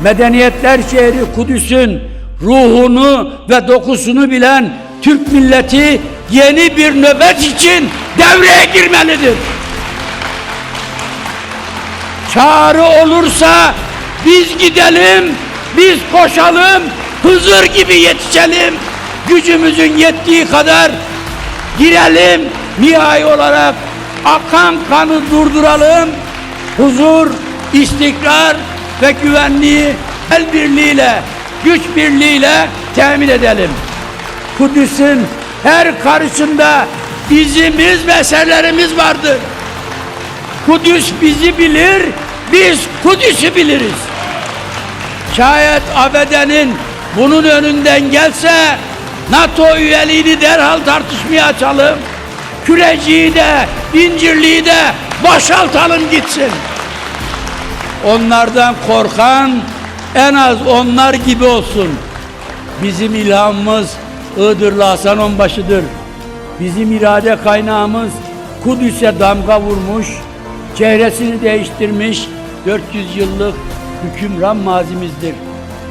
medeniyetler şehri Kudüs'ün ruhunu ve dokusunu bilen Türk milleti yeni bir nöbet için devreye girmelidir. Çağrı olursa biz gidelim, biz koşalım, Hızır gibi yetişelim. Gücümüzün yettiği kadar girelim, nihai olarak akan kanı durduralım. Huzur, istikrar ve güvenliği el birliğiyle, güç birliğiyle temin edelim. Kudüs'ün her karışında bizimiz ve vardır. Kudüs bizi bilir, biz Kudüs'ü biliriz. Şayet ABD'nin bunun önünden gelse NATO üyeliğini derhal tartışmaya açalım. Küreciyi de, incirliği de boşaltalım gitsin. Onlardan korkan en az onlar gibi olsun. Bizim ilhamımız Iğdırlı Hasan Onbaşı'dır. Bizim irade kaynağımız Kudüs'e damga vurmuş, çehresini değiştirmiş 400 yıllık hükümran mazimizdir.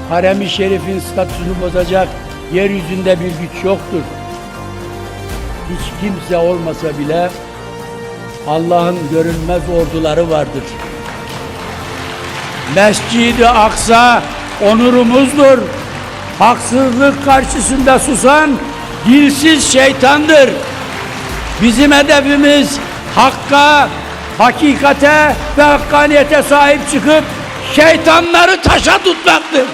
Harem-i Şerif'in statüsünü bozacak yeryüzünde bir güç yoktur. Hiç kimse olmasa bile Allah'ın görünmez orduları vardır. Mescid-i Aksa onurumuzdur. Haksızlık karşısında susan dilsiz şeytandır. Bizim hedefimiz hakka, hakikate ve hakkaniyete sahip çıkıp şeytanları taşa tutmaktır.